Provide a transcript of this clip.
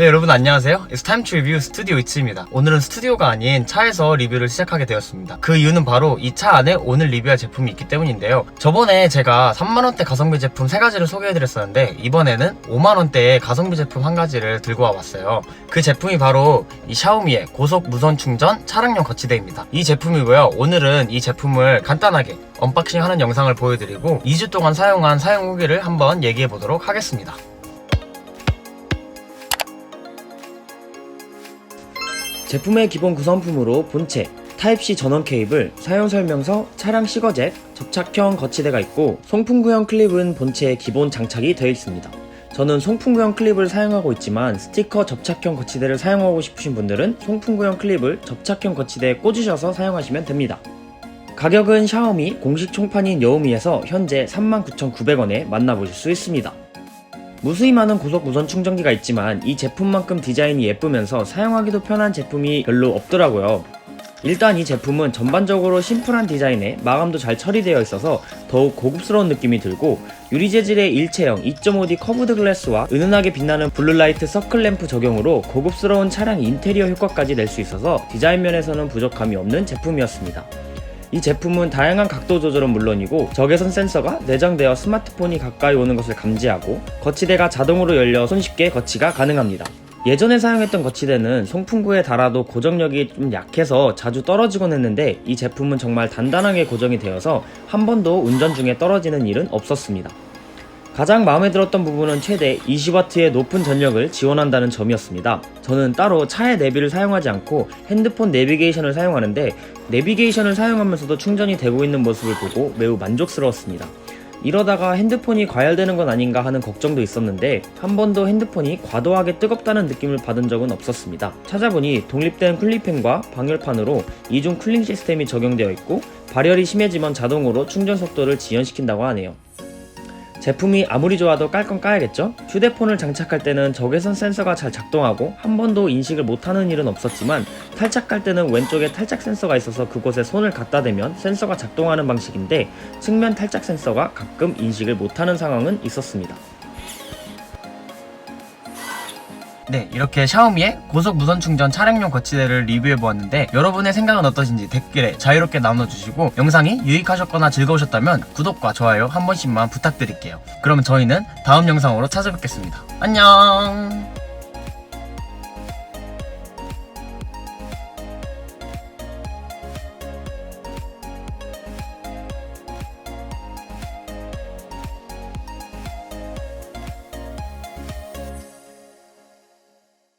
네 여러분 안녕하세요. Time to review 스튜디오 이츠입니다. 오늘은 스튜디오가 아닌 차에서 리뷰를 시작하게 되었습니다. 그 이유는 바로 이 차 안에 오늘 리뷰할 제품이 있기 때문인데요. 저번에 제가 3만원대 가성비 제품 3가지를 소개해드렸었는데 이번에는 5만원대의 가성비 제품 한 가지를 들고 와봤어요. 그 제품이 바로 이 샤오미의 고속 무선 충전 차량용 거치대입니다. 이 제품이고요. 오늘은 이 제품을 간단하게 언박싱 하는 영상을 보여드리고 2주 동안 사용한 사용 후기를 한번 얘기해 보도록 하겠습니다 제품의 기본 구성품으로 본체, 타입C 전원 케이블, 사용설명서, 차량 시거잭, 접착형 거치대가 있고 송풍구형 클립은 본체에 기본 장착이 되어 있습니다. 저는 송풍구형 클립을 사용하고 있지만 스티커 접착형 거치대를 사용하고 싶으신 분들은 송풍구형 클립을 접착형 거치대에 꽂으셔서 사용하시면 됩니다. 가격은 샤오미 공식 총판인 여우미에서 현재 39,900원에 만나보실 수 있습니다. 무수히 많은 고속 무선 충전기가 있지만 이 제품만큼 디자인이 예쁘면서 사용하기도 편한 제품이 별로 없더라고요. 일단 이 제품은 전반적으로 심플한 디자인에 마감도 잘 처리되어 있어서 더욱 고급스러운 느낌이 들고 유리 재질의 일체형 2.5D 커브드 글래스와 은은하게 빛나는 블루라이트 서클 램프 적용으로 고급스러운 차량 인테리어 효과까지 낼 수 있어서 디자인 면에서는 부족함이 없는 제품이었습니다. 이 제품은 다양한 각도 조절은 물론이고 적외선 센서가 내장되어 스마트폰이 가까이 오는 것을 감지하고 거치대가 자동으로 열려 손쉽게 거치가 가능합니다. 예전에 사용했던 거치대는 송풍구에 달아도 고정력이 좀 약해서 자주 떨어지곤 했는데 이 제품은 정말 단단하게 고정이 되어서 한 번도 운전 중에 떨어지는 일은 없었습니다. 가장 마음에 들었던 부분은 최대 20W의 높은 전력을 지원한다는 점이었습니다. 저는 따로 차의 내비를 사용하지 않고 핸드폰 내비게이션을 사용하는데 내비게이션을 사용하면서도 충전이 되고 있는 모습을 보고 매우 만족스러웠습니다. 이러다가 핸드폰이 과열되는 건 아닌가 하는 걱정도 있었는데 한 번도 핸드폰이 과도하게 뜨겁다는 느낌을 받은 적은 없었습니다. 찾아보니 독립된 쿨링팬과 방열판으로 이중 쿨링 시스템이 적용되어 있고 발열이 심해지면 자동으로 충전 속도를 지연시킨다고 하네요. 제품이 아무리 좋아도 깔 건 까야겠죠? 휴대폰을 장착할 때는 적외선 센서가 잘 작동하고 한 번도 인식을 못하는 일은 없었지만 탈착할 때는 왼쪽에 탈착 센서가 있어서 그곳에 손을 갖다 대면 센서가 작동하는 방식인데 측면 탈착 센서가 가끔 인식을 못하는 상황은 있었습니다. 네, 이렇게 샤오미의 고속 무선 충전 차량용 거치대를 리뷰해 보았는데 여러분의 생각은 어떠신지 댓글에 자유롭게 나눠주시고 영상이 유익하셨거나 즐거우셨다면 구독과 좋아요 한 번씩만 부탁드릴게요. 그러면 저희는 다음 영상으로 찾아뵙겠습니다. 안녕!